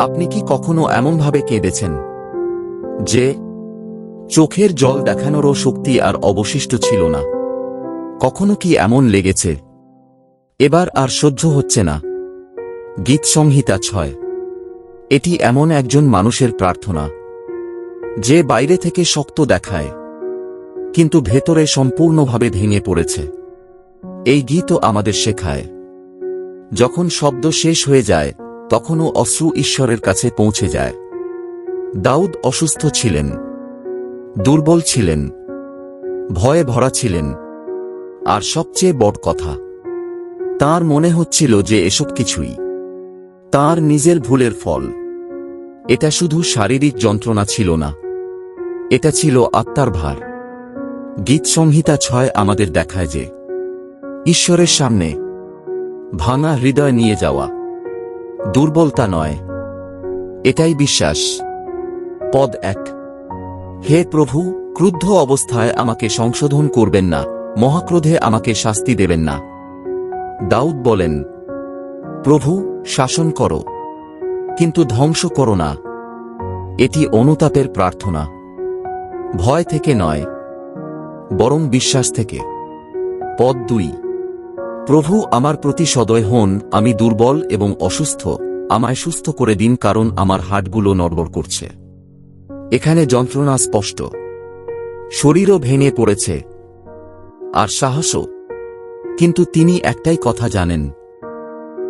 আপনি কি কখনো এমনভাবে কেঁদেছেন? যে, চোখের জল দেখানোরও শক্তি আর অবশিষ্ট ছিল না। কখনো কি এমন লেগেছে? এবার আর সহ্য হচ্ছে না। গীত সংহিতা ছয়। এটি এমন একজন মানুষের প্রার্থনা। যে বাইরে থেকে শক্ত দেখায়, কিন্তু ভেতরে সম্পূর্ণভাবে ভেঙে পড়েছে। এই গীতও আমাদের শেখায়। যখন শব্দ শেষ হয়ে যায় তখনও অশ্রু ঈশ্বরের কাছে পৌঁছে যায়। দাউদ অসুস্থ ছিলেন। দুর্বল ছিলেন। ভয়ে ভরা ছিলেন। আর সবচেয়ে বড় কথা, তার মনে হচ্ছিল যে এসব কিছুই তার নিজের ভুলের ফল। এটা শুধু শারীরিক যন্ত্রণা ছিল না, এটা ছিল আত্মার ভার। গীত সংহিতা ছয় আমাদের দেখায় যে, ঈশ্বরের সামনে ভাঙা হৃদয় নিয়ে যাওয়া। দুর্বলতা নয়। এটাই বিশ্বাস। পদ এক। হে প্রভু, ক্রুদ্ধ অবস্থায় আমাকে সংশোধন করবেন না। মহাক্রোধে আমাকে শাস্তি দেবেন না। দাউদ বলেন, প্রভু, শাসন করো। কিন্তু ধ্বংস করো না। এটি অনুতাপের প্রার্থনা। ভয় থেকে নয়, বরং বিশ্বাস থেকে। পদ দুই। প্রভু আমার প্রতি সদয় হন, আমি দুর্বল এবং অসুস্থ, আমায় সুস্থ করে দিন কারণ আমার হাটগুলো নড়বড় করছে। এখানে যন্ত্রণা স্পষ্ট। শরীরও ভেঙে পড়েছে। আর সাহসও। কিন্তু তিনি একটাই কথা জানেন।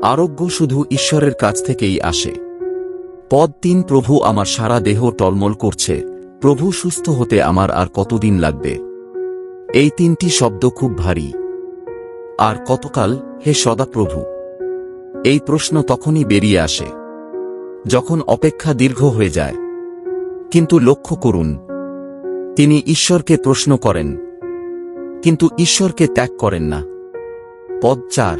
আরোগ্য শুধু ঈশ্বরের কাছ থেকেই আসে। পদ তিন, প্রভু আমার সারা দেহ টলমল করছে, প্রভু সুস্থ হতে আমার আর কতদিন লাগবে? এই তিনটি শব্দ খুব ভারী। আর কতকাল হে সদাপ্রভু? এই প্রশ্ন তখনই বেরিয়ে আসে। যখন অপেক্ষা দীর্ঘ হয়ে যায়। কিন্তু লক্ষ্য করুন। তিনি ঈশ্বরকে প্রশ্ন করেন। কিন্তু ঈশ্বরকে ত্যাগ করেন না। পদ চার।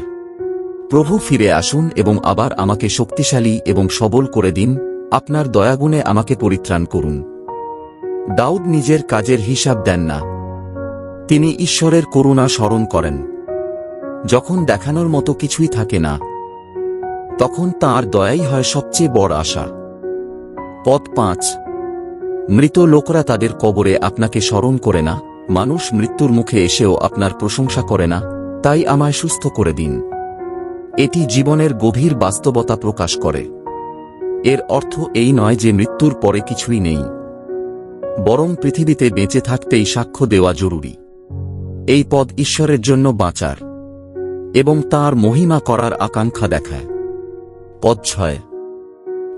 প্রভু ফিরে আসুন এবং আবার আমাকে শক্তিশালী এবং সবল করে দিন। আপনার দয়াগুণে আমাকে পরিত্রাণ করুন। দাউদ নিজের কাজের হিসাব দেন না। তিনি ঈশ্বরের করুণা স্মরণ করেন। যখন দেখানোর মতো কিছুই থাকে না, তখন তাঁর দয়াই হয় সবচেয়ে বড় আশা। পদ পাঁচ, মৃত লোকরা তাদের কবরে আপনাকে স্মরণ করে না, মানুষ মৃত্যুর মুখে এসেও আপনার প্রশংসা করে না, তাই আমায় সুস্থ করে দিন। এটি জীবনের গভীর বাস্তবতা প্রকাশ করে। এর অর্থ এই নয় যে মৃত্যুর পরে কিছুই নেই। বরং পৃথিবীতে বেঁচে থাকতেই সাক্ষ্য দেওয়া জরুরি। এই পদ ঈশ্বরের জন্য বাঁচার। এবং তার মহিমা করার আকাঙ্ক্ষা দেখায়। পদ ছয়।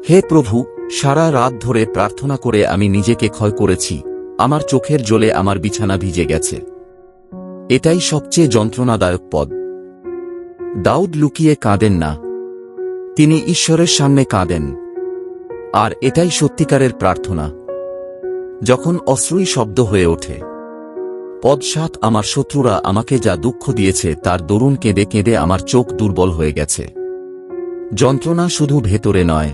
হে প্রভু, সারা রাত ধরে প্রার্থনা করে আমি নিজেকে ক্ষয় করেছি, আমার চোখের জলে আমার বিছানা ভিজে গেছে। এটাই সবচেয়ে যন্ত্রণাদায়ক পদ। দাউদ লুকিয়ে কাঁদেন না। তিনি ঈশ্বরের সামনে কাঁদেন। আর এটাই সত্যিকারের প্রার্থনা। যখন অশ্রুই শব্দ হয়ে ওঠে পদ সাত আমার শত্রুরা আমাকে যা দুঃখ দিয়েছে তার দরুন কেঁদে কেঁদে আমার চোখ দুর্বল হয়ে গেছে। যন্ত্রণা শুধু ভেতরে নয়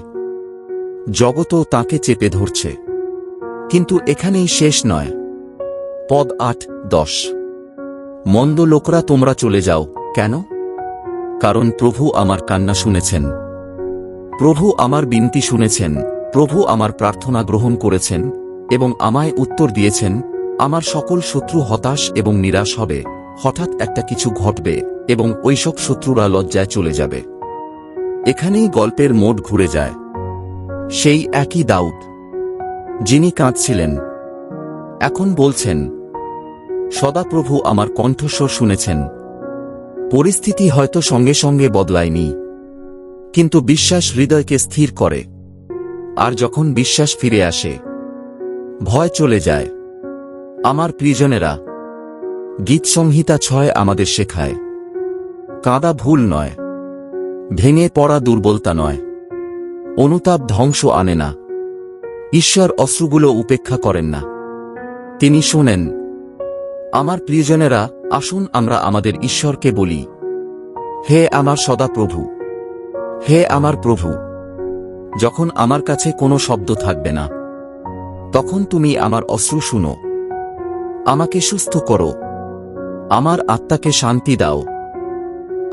জগতও তাকে চেপে ধরছে। কিন্তু এখানেই শেষ নয়। পদ আট, দশ। মন্দ লোকরা তোমরা চলে যাও, কেন? কারণ প্রভু আমার কান্না শুনেছেন। প্রভু আমার বিনতি শুনেছেন। প্রভু আমার প্রার্থনা গ্রহণ করেছেন এবং আমায় উত্তর দিয়েছেন আমার সকল শত্রু হতাশ এবং নিরাশ হবে, হঠাৎ একটা কিছু ঘটবে, এবং ওইসব শত্রুরা লজ্জায় চলে যাবে। এখানেই গল্পের মোড ঘুরে যায়। সেই একই দাউদ, যিনি কাঁদছিলেন। এখন বলছেন, সদাপ্রভু আমার কণ্ঠস্বর শুনেছেন। পরিস্থিতি হয়তো সঙ্গে সঙ্গে বদলায়নি, কিন্তু বিশ্বাস হৃদয়কে স্থির করে। আর যখন বিশ্বাস ফিরে আসে, ভয় চলে যায়। আমার প্রিয়জনেরা গীত সংহিতা ছয় আমাদের শেখায়। কাঁদা ভুল নয়, ভেঙে পড়া দুর্বলতা নয়, অনুতাপ ধ্বংস আনে না, ঈশ্বর অশ্রুগুলো উপেক্ষা করেন না। তিনি শোনেন, আমার প্রিয়জনেরা, আসুন আমরা আমাদের ঈশ্বরকে বলি, হে আমার সদা প্রভু হে আমার প্রভু, যখন আমার কাছে কোনো শব্দ থাকবে না, তখন তুমি আমার অশ্রু শুনো। আমাকে সুস্থ করো। আমার আত্মাকে শান্তি দাও।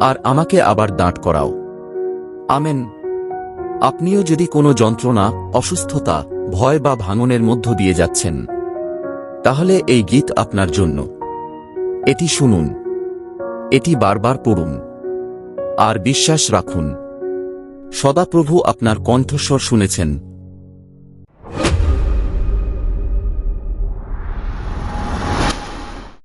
আর আমাকে আবার দাঁট করাও। আমেন। আপনিও যদি কোনো যন্ত্রণা, অসুস্থতা, ভয় বা ভাঙনের মধ্য দিয়ে যাচ্ছেন, তাহলে এই গীত আপনার জন্য। এটি শুনুন। এটি বারবার পড়ুন। আর বিশ্বাস রাখুন। সদাপ্রভু আপনার কণ্ঠস্বর শুনেছেন।